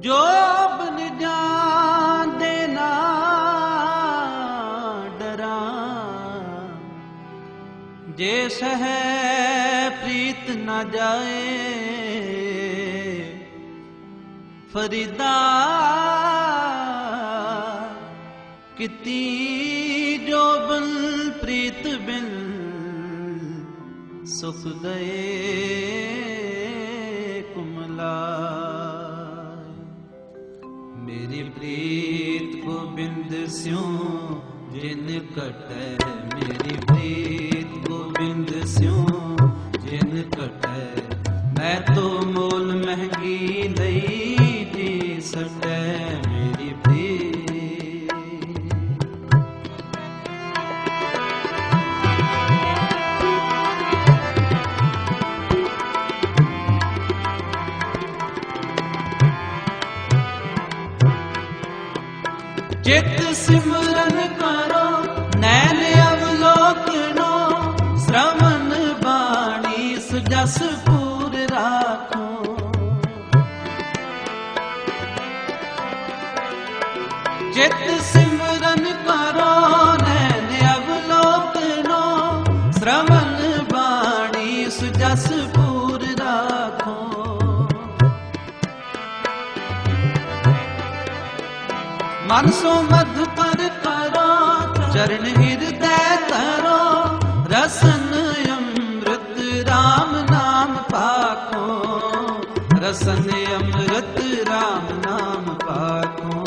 ਜੋ ਬਨ ਜਾਂਦੇ ਨਾ ਡਰਾਂ। ਜੇ ਸਹਿ ਪ੍ਰੀਤ ਨਾ ਜਾਏ, ਫਰੀਦਾ ਕਿਤੀ ਜੋ ਬਨ ਪ੍ਰੀਤ ਬਿਨ ਸੁਖ ਗਏ मेरी प्रीत गोबिंद स्यों, जिन कट मेरी प्रीत गोबिंद स्यों, जिन कट। मैं तो मोल महँगी नहीं जी सट ਚਿਤ ਸਿਮਰਨ ਕਰੋ ਨੈਣ ਅਵਲੋਕਨੋ ਸ਼ਰਵਨ ਬਾਣੀ ਸੁਜਸ ਪੂਰ ਰਾਖੋ। ਚਿਤ ਸਿਮਰਨ ਮਨ ਸੋ ਮਧ ਪਰ ਕਰੋ ਚਰਨ ਹਿਰਦੈ ਤਰੋ, ਰਸਨ ਅੰਮ੍ਰਿਤ RAM ਨਾਮ ਪਾਖੋ, ਰਸਨ ਅੰਮ੍ਰਿਤ RAM ਨਾਮ ਪਾਖੋ।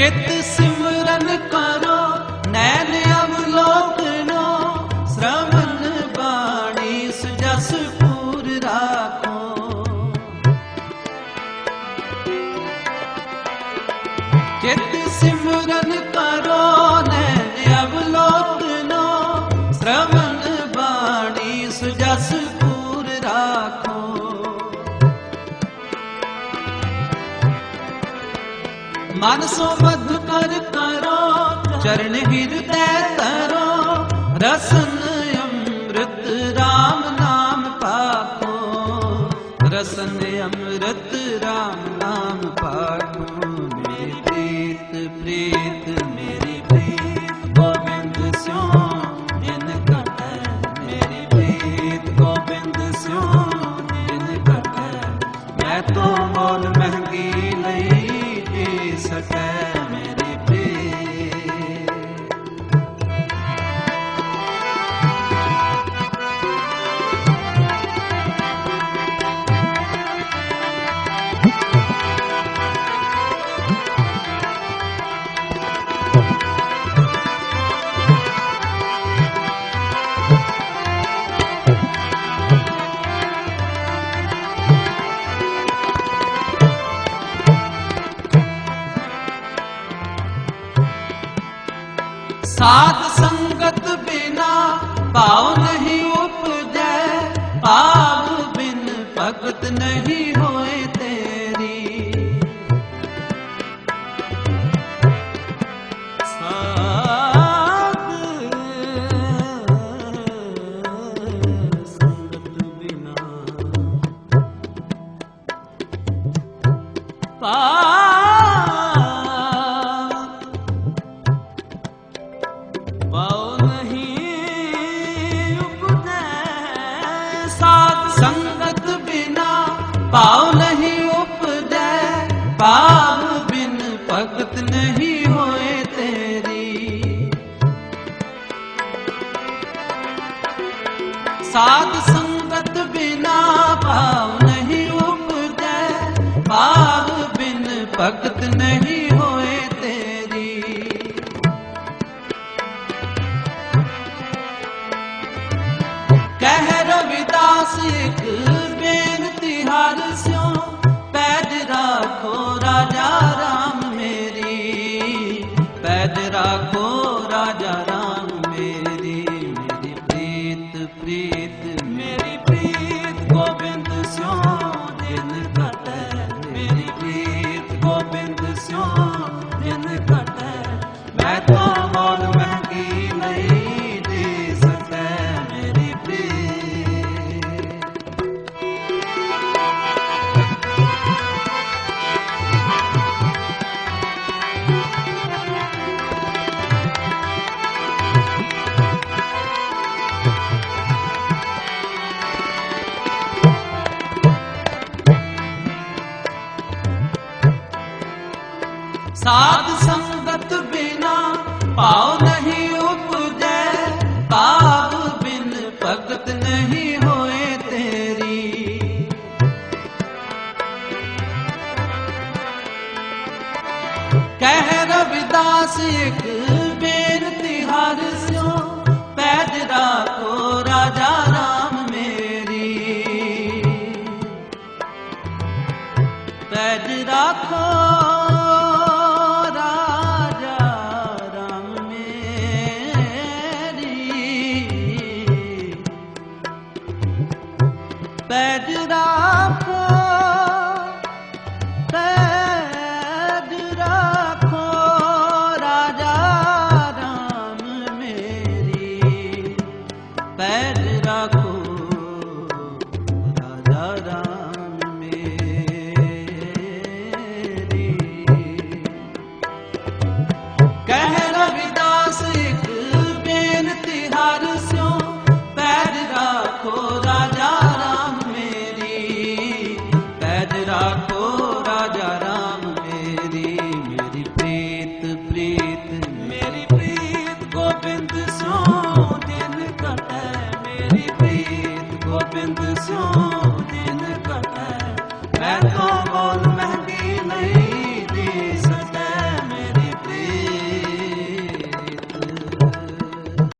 ਚਿਤ ਸਿਮਰਨ ਕਰੋ ਮਨ ਸੋ ਮਧ ਕਰ ਕਰੋ ਚਰਨ ਹਿਰਦੈ ਤਰੋ ਰਸਨ ਜੀ ਸਾਧ ਸੰਗਤ ਬਿਨਾ ਭਾਉ ਨਹੀਂ ਉਪਜੈ, ਭਾਵ ਬਿਨ ਭਗਤ ਨਹੀਂ ਹੋਏ ਤੇਰੀ। ਸਾਧ ਸੰਗਤ ਬਿਨਾ ਭਾਵ ਨਹੀਂ ਉਪਦੈ ਭਾਵ ਬਿਨ ਭਗਤ ਨਹੀਂ ਹੋਏ ਤੇਰੀ ਸਾਧ ਸੰਗਤ ਬਿਨਾ ਭਾਵ ਨਹੀਂ ਉਪਦੈ ਪਾਪ ਬਿਨ ਭਗਤ ਨਹੀਂ ਹੋਏ ਸਾਧ ਸੰਗਤ ਬਿਨਾ ਪਾਉ ਨਹੀਂ ਪੈਜ ਰਾਖੋ ਪੈਜ ਰਾਖੋ ਰਾਜਾ ਰਾਮ ਮੇਰੀ ਪੈਜ ਰਾਖੋ